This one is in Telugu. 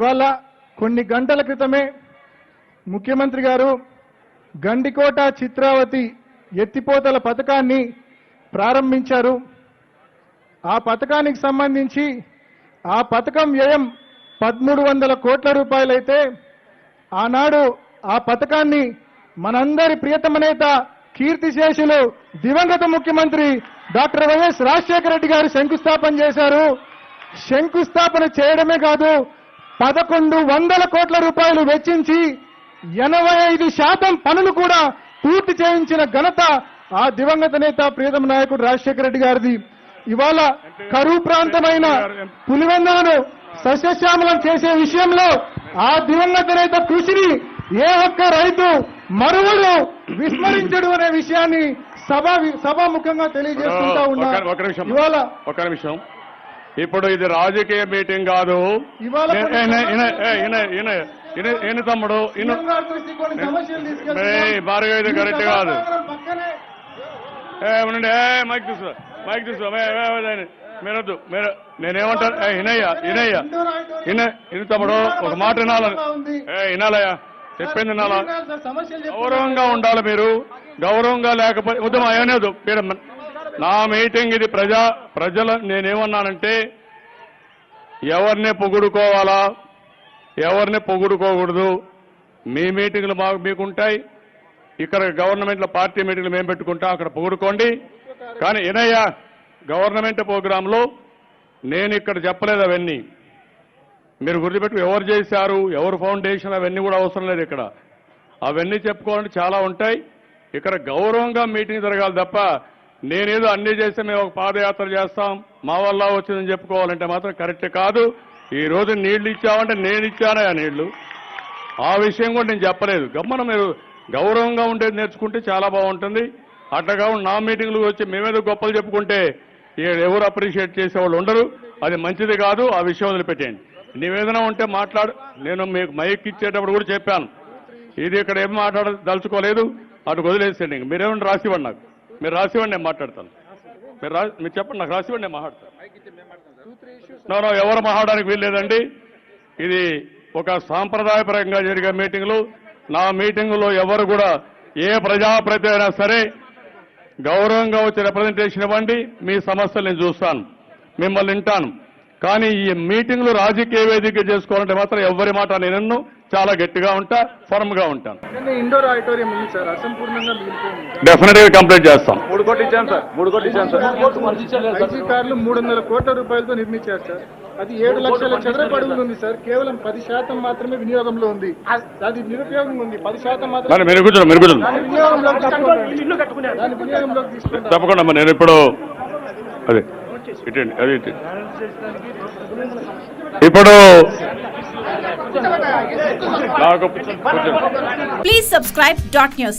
ఇవాళ కొన్ని గంటల క్రితమే ముఖ్యమంత్రి గారు గండికోట చిత్రావతి ఎత్తిపోతల పథకాన్ని ప్రారంభించారు. ఆ పథకానికి సంబంధించి ఆ పథకం వ్యయం పదమూడు వందల కోట్ల రూపాయలైతే ఆనాడు ఆ పథకాన్ని మనందరి ప్రియతమ నేత కీర్తిశేషులు దివంగత ముఖ్యమంత్రి డాక్టర్ వైఎస్ రాజశేఖర రెడ్డి గారు శంకుస్థాపన చేశారు. శంకుస్థాపన చేయడమే కాదు పదకొండు వందల కోట్ల రూపాయలు వెచ్చించి ఎనభై ఐదు శాతం పనులు కూడా పూర్తి చేయించిన ఘనత ఆ దివంగత నేత ప్రియతమ నాయకుడు రాజశేఖర రెడ్డి గారిది. ఇవాళ కరువు ప్రాంతమైన పులివెందులను సస్యశ్యామలం చేసే విషయంలో ఆ దివంగత నేత కృషిని ఏ ఒక్క రైతు మరువడు విస్మరించడు అనే విషయాన్ని సభ సభాముఖంగా తెలియజేస్తుంటా ఉన్నారు ఇవాళ ఒక నిమిషం. ఇప్పుడు ఇది రాజకీయ మీటింగ్ కాదు. ఇవాళ నే- కొన్ని ఈయన- ఈయన- సమస్యలు- ఏ, ఈయన- ఈయన- ఈయన- ఈయన తమ్ముడు భార్గవ ఇది కరెక్ట్ కాదు. ఉండండి ఏ మైక్ తీసుకో మైక్ తీసుకో మీరొద్దు మీరు నేనేమంటాను ఏ ఇనయ్య ఇనయ్య ఇండోర్ ఆడిటోరియం ఇన ఇన తమ్ముడు ఒక మాట వినాలని ఏ వినాలయ్యా చెప్పింది వినాలా. గౌరవంగా ఉండాలి మీరు. గౌరవంగా లేకపోతే ఉద్యమం ఏమనేదు మీరు నా మీటింగ్ ఇది ప్రజా ప్రజల నేనేమన్నానంటే ఎవరిని పొగుడుకోవాలా? ఎవరిని పొగుడుకోకూడదు? మీ మీటింగ్లు మాకు మీకుంటాయి. ఇక్కడ గవర్నమెంట్లో పార్టీ మీటింగ్లు మేము పెట్టుకుంటాం అక్కడ పొగుడుకోండి. కానీ ఇనయ్య గవర్నమెంట్ ప్రోగ్రాంలో నేను ఇక్కడ చెప్పలేదు అవన్నీ. మీరు గుర్తుపెట్టు ఎవరు చేశారు ఎవరు ఫౌండేషన్ అవన్నీ కూడా అవసరం లేదు ఇక్కడ. అవన్నీ చెప్పుకోవాలంటే చాలా ఉంటాయి. ఇక్కడ గౌరవంగా మీటింగ్ జరగాలి తప్ప నేనేదో అన్ని చేస్తే మేము ఒక పాదయాత్ర చేస్తాం. మా వల్ల వచ్చిందని చెప్పుకోవాలంటే మాత్రం కరెక్ట్ కాదు. ఈ రోజు నీళ్ళు ఇచ్చామంటే నేను ఇచ్చానే ఆ నీళ్ళు ఆ విషయం కూడా నేను చెప్పలేదు. గమ్మన మీరు గౌరవంగా ఉండేది నేర్చుకుంటే చాలా బాగుంటుంది. అట్లా కాకుండా నా మీటింగ్లు వచ్చి మేమేదో గొప్పలు చెప్పుకుంటే ఎవరు అప్రిషియేట్ చేసేవాళ్ళు ఉండరు. అది మంచిది కాదు. ఆ విషయం వదిలిపెట్టేయండి. నివేదన ఉంటే మాట్లాడు. నేను మీకు మైక్ ఇచ్చేటప్పుడు కూడా చెప్పాను. ఇది ఇక్కడ ఏం మాట్లాడదలుచుకోలేదు అటు వదిలేసేయండి. మీరేమన్నా రాసివ్వండి నాకు. మీరు రాసివ్వండి నేను మాట్లాడతాను. మీరు రా మీరు చెప్పండి నాకు రాసివ్వండి నేను మాట్లాడతాను. నో, ఎవరు మాట్లాడడానికి వీల్లేదండి. ఇది ఒక సాంప్రదాయపరంగా జరిగే మీటింగ్లు. నా మీటింగులో ఎవరు కూడా ఏ ప్రజాప్రతి అయినా సరే గౌరవంగా వచ్చి రిప్రజెంటేషన్ ఇవ్వండి. మీ సమస్యలు నేను చూస్తాను. మిమ్మల్ని వింటాను. కానీ ఈ మీటింగ్లు రాజకీయ వేదిక చేసుకోవాలంటే మాత్రం ఎవరి మాట నేను చాలా గట్టిగా ఉంటా ఫర్మ్గా ఉంటాను ఇండోర్ ఆడిటోరియం ఉంది సార్ అసంపూర్ణంగా మిగిలిపోయింది డెఫినెట్గా కంప్లీట్ చేస్తాం. మూడు కోట్లు ఇచ్చాను సార్ మూడు కోట్లు ఇచ్చాను సార్. కార్లు మూడు వందల కోట్ల రూపాయలతో నిర్మించారు సార్. అది ఏడు లక్షల చదరపు అడుగులు ఉంది సార్. కేవలం పది శాతం మాత్రమే వినియోగంలో ఉంది. అది నిరుపయోగం ఉంది. పది శాతం మాత్రమే తప్పకుండా నేను ఇప్పుడు అదే ఇప్పుడు నాకు కూర్చోండి. Please subscribe dot news.